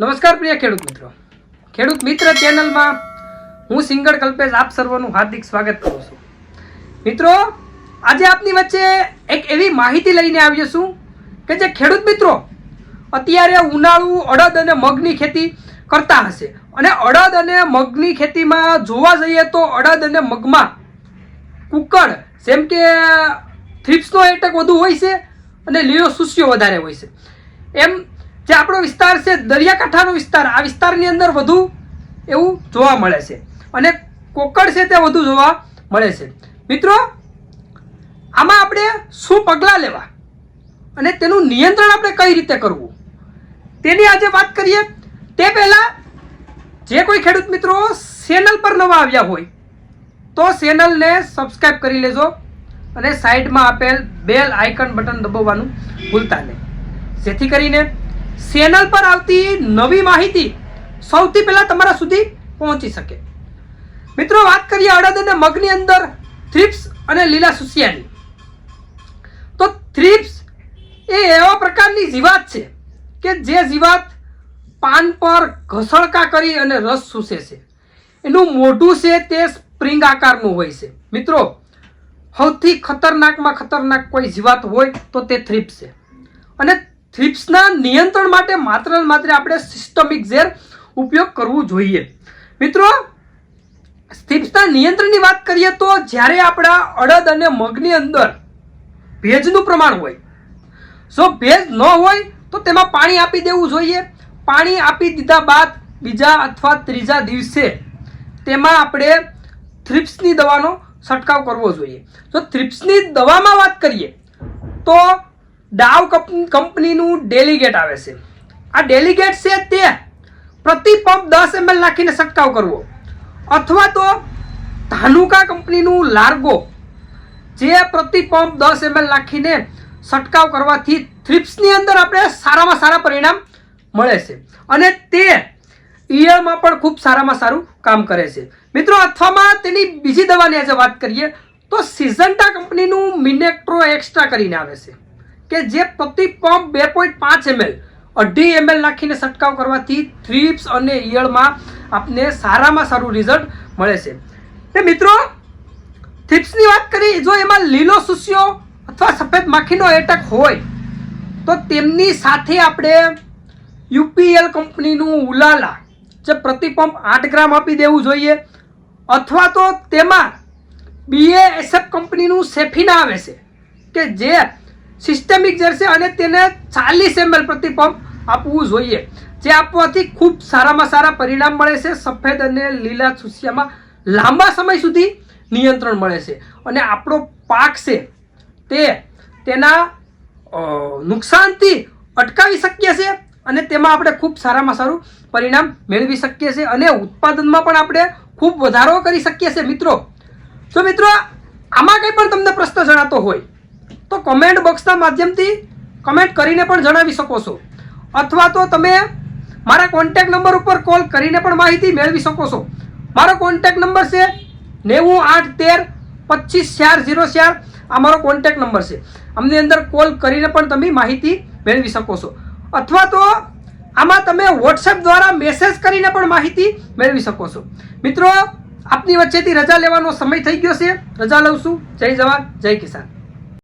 નમસ્કાર પ્રિય ખેડૂત મિત્રો. ખેડૂત મિત્ર ચેનલમાં હું સિંગળ કલ્પેશ આપ સર્વનું હાર્દિક સ્વાગત કરું છું. મિત્રો, આજે આપની વચ્ચે એક એવી માહિતી લઈને આવ્યો છું કે જે ખેડૂત મિત્રો અત્યારે ઉનાળુ, અડદ અને મગની ખેતી કરતા હશે. અને અડદ અને મગની ખેતીમાં જોવા જઈએ તો અડદ અને મગમાં કુકડ, જેમ કે થ્રિપ્સનો એટેક વધુ હોય છે અને લીલો સુસ્યો વધારે હોય છે. એમ જે આપણો વિસ્તાર છે, દરિયાકાંઠાનો વિસ્તાર, આ વિસ્તારની અંદર વધુ એવું જોવા મળે છે. અને કોકડ છે તે વધુ જોવા મળે છે. મિત્રો, આમાં આપણે શું પગલાં લેવા? અને તેનું નિયંત્રણ આપણે કઈ રીતે કરવું? તેની આજે વાત કરીએ. તે પહેલાં જે કોઈ ખેડૂત મિત્રો ચેનલ પર નવા આવ્યા હોય, તો ચેનલને સબસ્ક્રાઈબ કરી લેજો અને સાઈડમાં આપેલ બેલ આઇકન બટન દબાવવાનું ભૂલતા નહીં. જેથી કરીને ચેનલ પર આવતી નવી માહિતી સૌથી પહેલા તમારા સુધી પહોંચી શકે. મિત્રો, વાત કરીએ અડદ અને મગની અંદર થ્રિપ્સ અને લીલા સુસિયાની. તો થ્રિપ્સ એ એવા પ્રકારની જીવાત છે કે જે જીવાત પાન પર ઘસણકા કરી અને રસ સૂસે છે. એનું મોઢું છે તે સ્પ્રિંગ આકારનું હોય છે. મિત્રો, સૌથી ખતરનાકમાં ખતરનાક કોઈ જીવાત હોય તો તે થ્રિપ્સ છે. અને થ્રિપ્સના નિયંત્રણ માટે માત્ર માત્ર આપણે સિસ્ટમિક ઝેર ઉપયોગ કરવું જોઈએ. મિત્રો થ્રિપ્સના નિયંત્રણની વાત કરીએ તો જ્યારે આપણા અડદ અને મગની અંદર ભેજનું પ્રમાણ હોય, જો ભેજ ન હોય તો તેમાં પાણી આપી દેવું જોઈએ. પાણી આપી દીધા બાદ બીજા અથવા ત્રીજા દિવસે તેમાં આપણે થ્રિપ્સની દવાનો છંટકાવ કરવો જોઈએ. જો થ્રિપ્સની દવામાં વાત કરીએ તો ડાવ કંપ- કંપનીનું ડેલિગેટ આવે છે. આ ડેલિગેટ છે તે પ્રતિ પંપ દસ એમએલ નાખીને છંટકાવ કરવો. અથવા તો ધાનુકા કંપનીનું લાર્ગો, જે પ્રતિ પંપ દસ એમએલ નાખીને છંટકાવ કરવાથી થ્રિપ્સની અંદર આપણે સારામાં સારા પરિણામ મળે છે. અને તે ઈયળમાં પણ ખૂબ સારામાં સારું કામ કરે છે. મિત્રો, અથવામાં તેની બીજી દવાની આજે વાત કરીએ તો સિઝન્ટા કંપનીનું મિનેક્ટ્રો એક્સ્ટ્રા કરીને આવે છે. કે જે પ્રતિ પંપ બે પોઈન્ટ પાંચ એમએલ, અઢી એમએલ નાખીને છંટકાવ કરવાથી થ્રીપ્સ અને ઈયળમાં આપને સારામાં સારું રિઝલ્ટ મળે છે. તે મિત્રો, થ્રીપ્સની વાત કરી, જો એમાં લીલો સુસ્યો અથવા સફેદ માખીનો એટેક હોય, તો તેમની સાથે આપણે યુપીએલ કંપનીનું ઉલાલા, જે પ્રતિ પંપ આઠ ગ્રામ આપી દેવું જોઈએ, અથવા તો તેમાં બીએએસએફ કંપનીનું સેફિના આવે છે, કે જે સિસ્ટમિક છે અને તેને ચાલીસ એમએલ પ્રતિ પંપ આપવું જોઈએ. જે આપવાથી ખૂબ સારામાં સારા પરિણામ મળે છે. સફેદ અને લીલા સુસિયામાં લાંબા સમય સુધી નિયંત્રણ મળે છે. અને આપણો પાક છે તે તેના નુકસાનથી અટકાવી શકીએ છીએ અને તેમાં આપણે ખૂબ સારામાં સારું પરિણામ મેળવી શકીએ છીએ અને ઉત્પાદનમાં પણ આપણે ખૂબ વધારો કરી શકીએ છીએ મિત્રો. તો મિત્રો, આમાં કંઈ પણ તમને પ્રશ્ન જણાતો હોય તો કમેન્ટ બોક્સના માધ્યમથી કમેન્ટ કરીને પણ જણાવી શકો છો. અથવા તો તમે મારા કોન્ટેક્ટ નંબર ઉપર કોલ કરીને પણ માહિતી મેળવી શકો છો. મારો કોન્ટેક નંબર છે નેવું આઠ તેર પચીસ ચાર ઝીરો ચાર. આ મારો કોન્ટેક નંબર છે. અમની અંદર કોલ કરીને પણ તમે માહિતી મેળવી શકો છો. અથવા તો આમાં તમે વોટ્સએપ દ્વારા મેસેજ કરીને પણ માહિતી મેળવી શકો છો. મિત્રો, આપની વચ્ચેથી રજા લેવાનો સમય થઈ ગયો છે. રજા લઉં છું. જય જવાન, જય કિસાન.